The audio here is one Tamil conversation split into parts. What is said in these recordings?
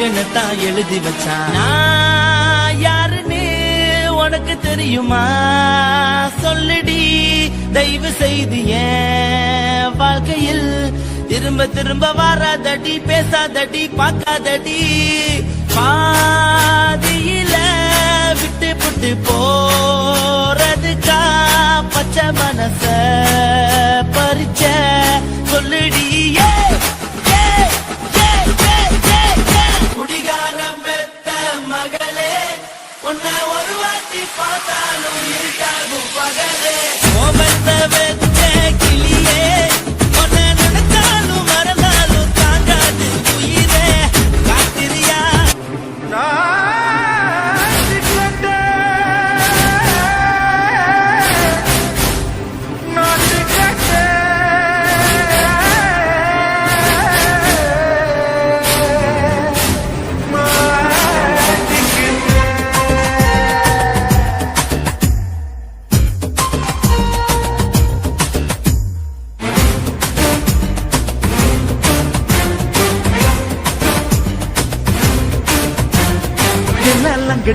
மட்டும் தான் எழுதி வச்சான் நான் யாருன்னு உனக்கு தெரியுமா? சொல்லுடி தயவு செய்து வாழ்க்கையில் திரும்ப திரும்ப வராதடி பேசாதடி பார்க்காதடி. பாதியில விட்டு புட்டு போறதுக்கா பச்சை மனச பறிச்ச. சொல்லுடி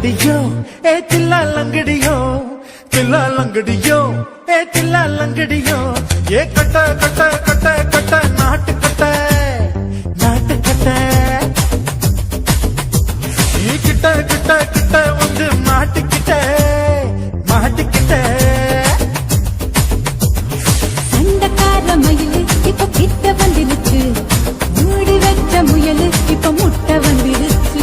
தில்லாலங்கடியோ ஏ தில்லாலங்கடியோ தில்லாலங்கடியோ ஏ தில்லாலங்கடியோ ஏ கட்ட கட்ட கட்ட கட்ட நாட்டு கட்ட நாட்டு கட்ட. நீ கிட்ட கிட்ட கிட்ட வந்து மாட்டிக்கிட்ட மாட்டிக்கிட்ட சண்டக்கார மயிலு இப்ப கிட்ட வந்துருச்சு. மூடி வச்ச முயலு இப்ப முட்டை வந்துருச்சு.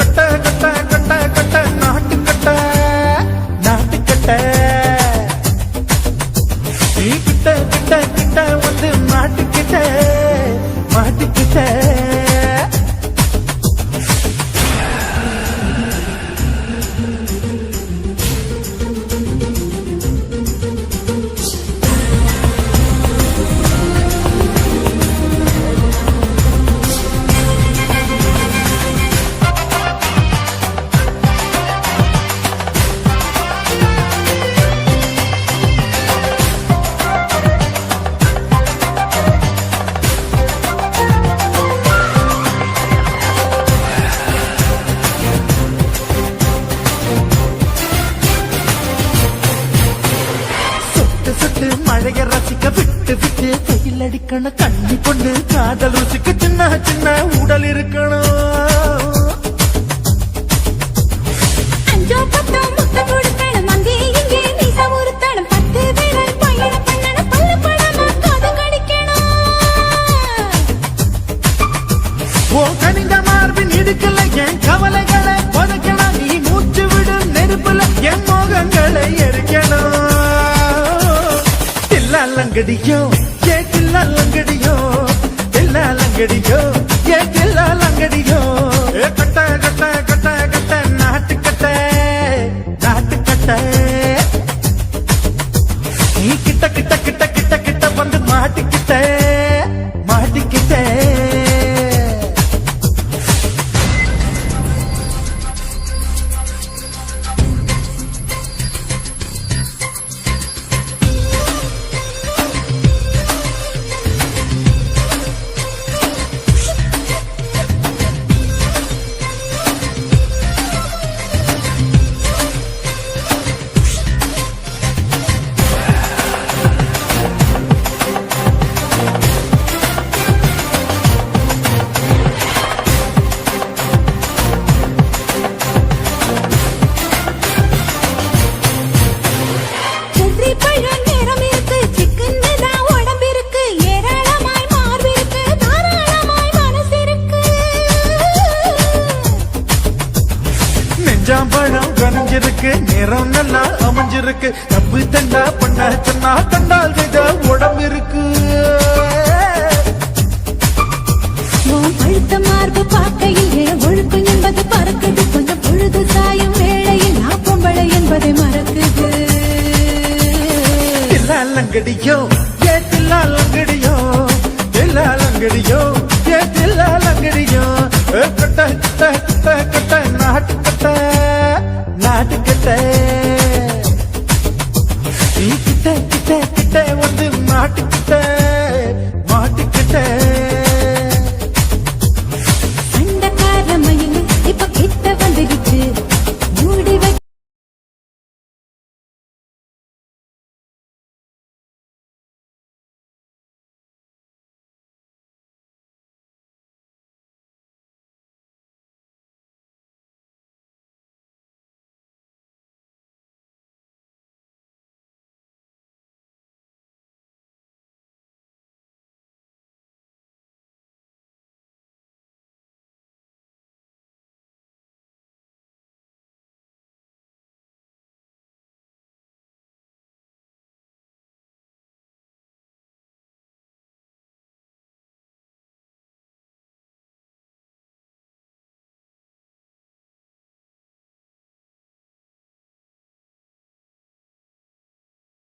இருக்கணும். அடிக்கணும் கண்ணி பொண்ணு காதல் ருசிக்கு சின்ன சின்ன உடல் இருக்கணும். லங்கடியோ? ஏ கில்லா லங்கடியோ? கில்லா லங்கடியோ? ஏ கில்லா லங்கடியோ? ஏ கட்ட கட்ட கட்ட கட்ட நாட்டு கட்ட நாட்டு கட்ட. நீ கிட்ட கிட்ட கிட்ட கிட்ட கிட்ட வந்து மாட்டிக்கிட்ட நேரம் நல்லா அமைஞ்சிருக்கு. தப்பு தண்டா பண்ண சொன்னா கண்டால் செய்த உடம்பு இருக்கு பழுத்த மார்பு பார்க்கையில் ஒழுக்கம் என்பது பறக்குது. கொஞ்சம் பொழுது சாயும் வேளையில் நான் பொம்பளை என்பதை மறக்குது. தில்லாலங்கடியோ ஏ தில்லாலங்கடியோ தில்லாலங்கடியோ